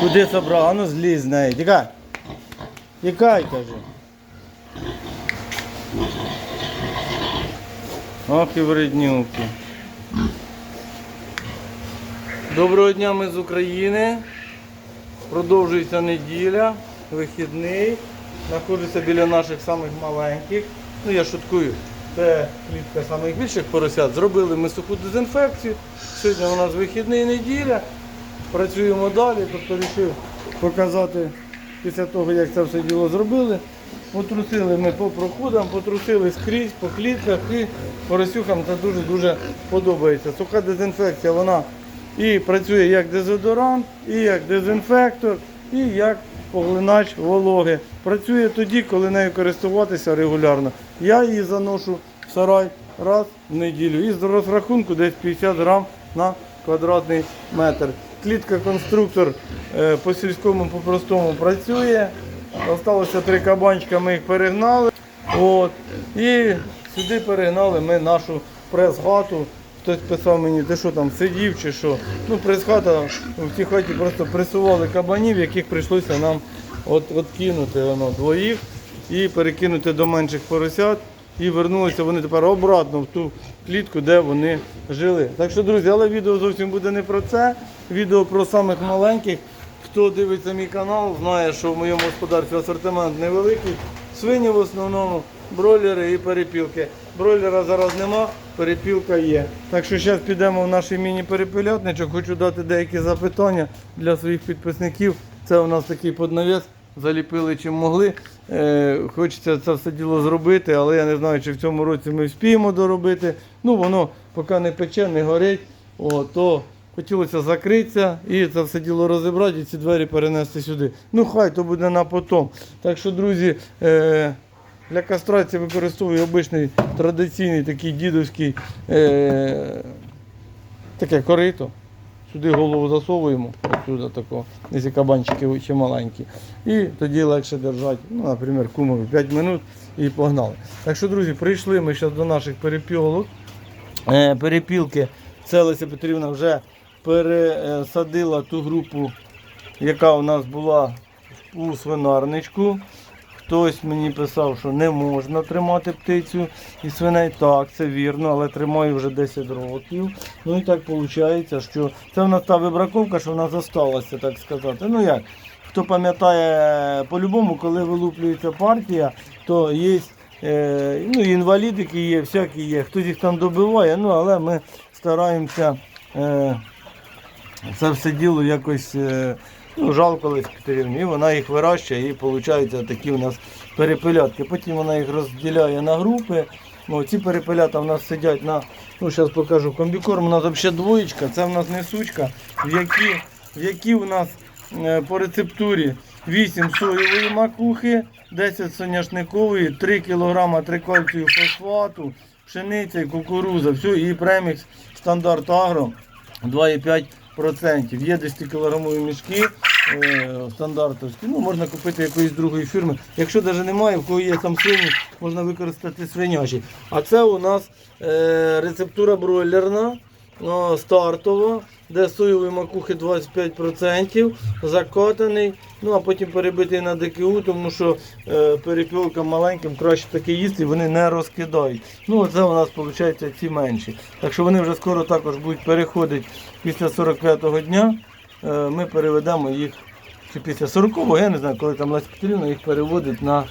Куди собрав? А ну злізь з неї. Тікай. Тікай, кажу. Ох і вреднюки. Доброго дня, ми з України. Продовжується неділя, вихідний. Знаходжуся біля наших самих маленьких. Ну я шуткую. Це клітка самих більших поросят. Зробили ми суху дезінфекцію. Сьогодні у нас вихідний неділя. Працюємо далі. Тобто вирішив показати після того, як це все діло зробили. Потрусили ми по проходам, потрусили скрізь, по клітках і поросюхам це дуже-дуже подобається. Суха дезінфекція, вона і працює як дезодорант, і як дезінфектор, і як поглинач вологи. Працює тоді, коли нею користуватися регулярно. Я її заношу в сарай раз в неділю. І з розрахунку десь 50 грам на квадратний метр. Клітка конструктор е, по сільському по-простому працює. Осталося три кабанчика, ми їх перегнали. От. І сюди перегнали ми нашу прес-хату. Хтось писав мені, ти що там сидів чи що. Ну, прес-хата в цій хаті просто пресували кабанів, яких прийшлося нам от, от кинути воно, двоїх і перекинути до менших поросят. І вернулися вони тепер обратно в ту клітку, де вони жили. Так що, друзі, але відео зовсім буде не про це. Відео про самих маленьких. Хто дивиться мій канал, знає, що в моєму господарстві асортимент невеликий. Свині в основному, бройлери і перепілки. Бройлера зараз нема, перепілка є. Так що зараз підемо в наш міні-перепілятничок. Хочу дати деякі запитання для своїх підписників. Це у нас такий поднавес. Заліпили чим могли. Е, хочеться це все діло зробити, але я не знаю, чи в цьому році ми вспіємо доробити. Ну, воно поки не пече, не горить. О, то хотілося закритися і це все діло розібрати і ці двері перенести сюди. Ну, хай то буде на потом. Так що, друзі, е, для кастрації використовую обичний традиційний такий дідовський е, таке корито. Сюди голову засовуємо, отсюди такого, якщо кабанчики ще маленькі. І тоді легше держати, ну, наприклад, кумові 5 минут і погнали. Так що, друзі, прийшли ми зараз до наших перепілок. Е, перепілки. Це Петрівна вже пересадила ту групу, яка у нас була у свинарничку. Хтось мені писав, що не можна тримати птицю і свиней. Так, це вірно, але тримаю вже 10 років. Ну і так виходить, що це в нас та вибраковка, що в нас залишилася, так сказати. Ну як? Хто пам'ятає, по-любому, коли вилуплюється партія, то є е, ну, інвалідики є, всякі є. Хтось їх там добиває, ну але ми стараємося е, це все діло якось. Е, Ну, жалко і вона їх вирощує, і виходить такі у нас перепелятки. Потім вона їх розділяє на групи. Ну, ці перепелята в нас сидять на, ну зараз покажу, комбікорм у нас взагалі двоєчка, це в нас несучка, в якій, в якій у нас е, по рецептурі 8 соєвої макухи, 10 соняшникової, 3 кг трикальцію фосфату, пшениця і кукуруза, все, і премікс стандарт агро 2,5%. Є 10 кілограмові мішки е, стандартовські. Ну, можна купити якоїсь другої фірми. Якщо навіть немає, в кого є там свині, можна використати свинячі. А це у нас е, рецептура бройлерна, ну, стартова, де соєвої макухи 25%, закатаний, ну а потім перебитий на ДКУ, тому що е, перепілкам маленьким краще таке їсти, вони не розкидають. Ну, оце у нас виходить ці менші. Так що вони вже скоро також будуть переходити після 45-го дня. Е, ми переведемо їх чи після 40-го, я не знаю, коли там Леся Петрівна їх переводить на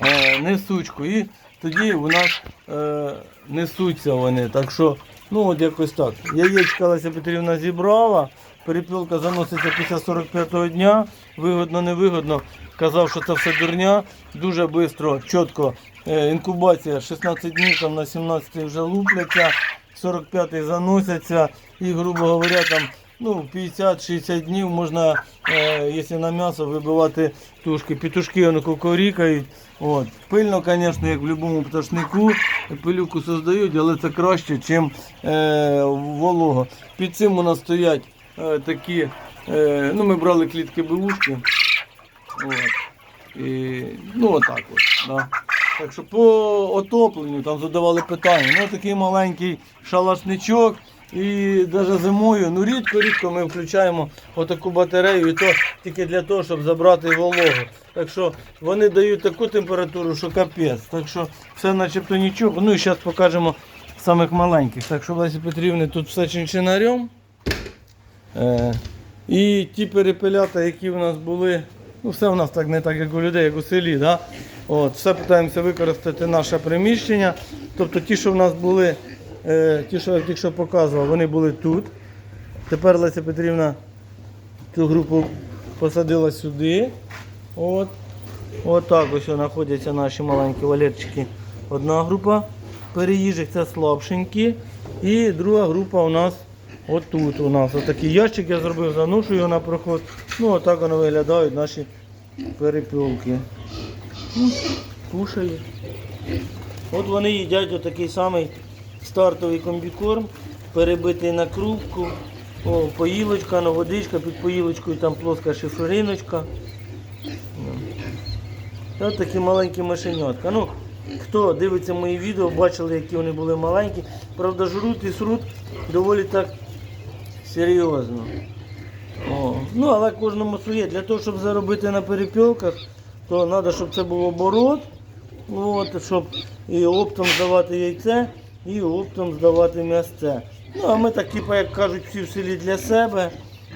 е, несучку. І тоді у нас е, несуться вони. Так що, ну от якось так. Яєчка Леся Петрівна зібрала, перепілка заноситься після 45-го дня, вигодно, невигодно. Казав, що це все дурня, дуже швидко, чітко. Е, інкубація 16 днів, там на 17 вже лупляться, 45-й заносяться і, грубо говоря, там ну, 50-60 днів можна, е, якщо на м'ясо, вибивати тушки. Петушки вони кукурікають. От. Пильно, звісно, як в будь-якому пташнику, пилюку создають, але це краще, ніж е, волого. Під цим у нас стоять е, такі, е, ну ми брали клітки бивушки. От. І, ну отак от. Да. Так що по отопленню там задавали питання. Ну такий маленький шалашничок. І навіть зимою, ну рідко-рідко ми включаємо отаку батарею, і то тільки для того, щоб забрати вологу. Так що вони дають таку температуру, що капець. Так що все начебто нічого. Ну і зараз покажемо самих маленьких. Так що Лесі Петрівни тут все чинчинарем. Е, і ті перепелята, які в нас були, ну все в нас так не так, як у людей, як у селі. Да? От, все питаємося використати наше приміщення. Тобто ті, що в нас були, ті, що я тільки що показував, вони були тут. Тепер Леся Петрівна цю групу посадила сюди. От. От так ось знаходяться наші маленькі валерчики. Одна група переїжджих, це слабшенькі. І друга група у нас отут. У нас отакий ящик я зробив, заношу його на проход. Ну, отак воно виглядають наші перепілки. Кушають. От вони їдять отакий самий стартовий комбікорм, перебитий на крупку. О, поїлочка, водичка, під поїлочкою там плоска шифериночка. Ось такі маленькі мишенятка. Ну, хто дивиться мої відео, бачили, які вони були маленькі. Правда, жруть і сруть доволі так серйозно. О. Ну, але кожному своє. Для того, щоб заробити на перепілках, то треба, щоб це був оборот. От, щоб і оптом здавати яйце, і оптом здавати м'ясце. Ну, а ми так, типу, як кажуть, всі в селі для себе.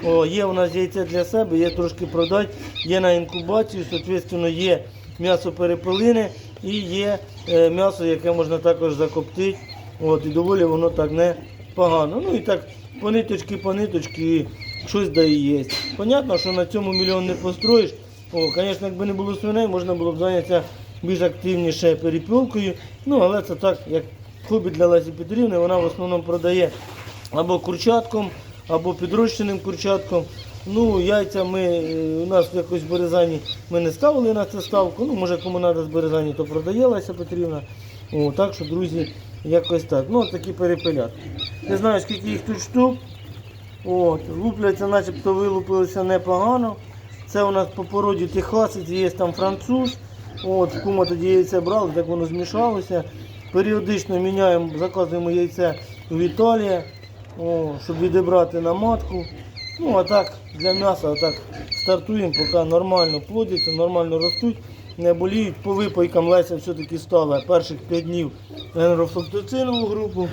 О, є у нас яйце для себе, є трошки продати, є на інкубацію, соответственно, є м'ясо перепелини і є е, м'ясо, яке можна також закоптити. От, і доволі воно так не погано. Ну і так по ниточки, по ниточки щось да і є. Понятно, що на цьому мільйон не построїш. О, звісно, якби не було свиней, можна було б зайнятися більш активніше перепілкою. Ну, але це так, як хобі для Лесі Петрівни, вона в основному продає або курчатком, або підрощеним курчатком. Ну, яйця ми, е, у нас якось в Березані ми не ставили на це ставку. Ну, може кому треба з то продає Леся Петрівна. О, так що, друзі, якось так. Ну, такі перепелятки. Не знаю, скільки їх тут штук. От, лупляться, начебто вилупилися непогано. Це у нас по породі техасець, є там француз. От, кума тоді яйце брали, так воно змішалося. Періодично міняємо, заказуємо яйце в Італії, о, щоб відібрати на матку. Ну а так для м'яса отак стартуємо, поки нормально плодяться, нормально ростуть, не боліють. По випайкам Леся все-таки стала перших 5 днів генерофлоктоцинову групу,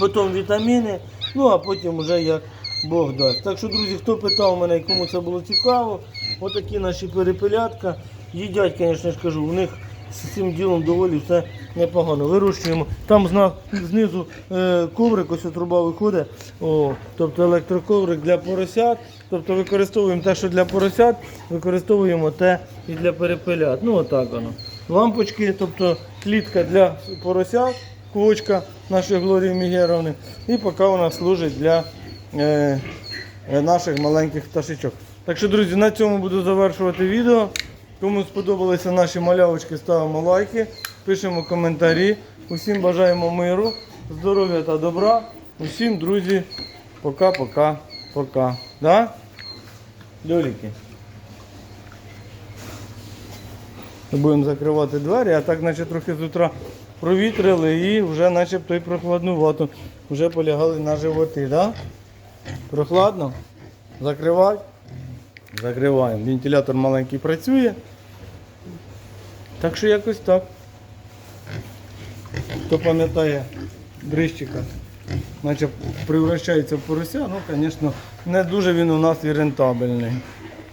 потім вітаміни, ну а потім вже як Бог дасть. Так що, друзі, хто питав мене, кому це було цікаво, отакі наші перепелятка. Їдять, звісно ж кажу, у них з цим ділом доволі все непогано. Вирощуємо. Там знизу е, коврик, ось труба виходить, о, тобто електроковрик для поросят. Тобто використовуємо те, що для поросят, використовуємо те і для перепелят. Ну отак воно. Лампочки, тобто клітка для поросят, квочка нашої Глорії Мігеровни. І поки вона служить для е, наших маленьких пташечок. Так що, друзі, на цьому буду завершувати відео. Кому сподобалися наші малявочки, ставимо лайки, пишемо коментарі. Усім бажаємо миру, здоров'я та добра. Усім, друзі, пока-пока, пока. Да? Льоліки. Будемо закривати двері, а так наче трохи з утра провітрили і вже начебто і прохладнувато. Вже полягали на животи, да? Прохладно? Закривай. Закриваємо. Вентилятор маленький працює. Так що якось так. Хто пам'ятає дрищика, наче превращається в порося, ну, звісно, не дуже він у нас і рентабельний.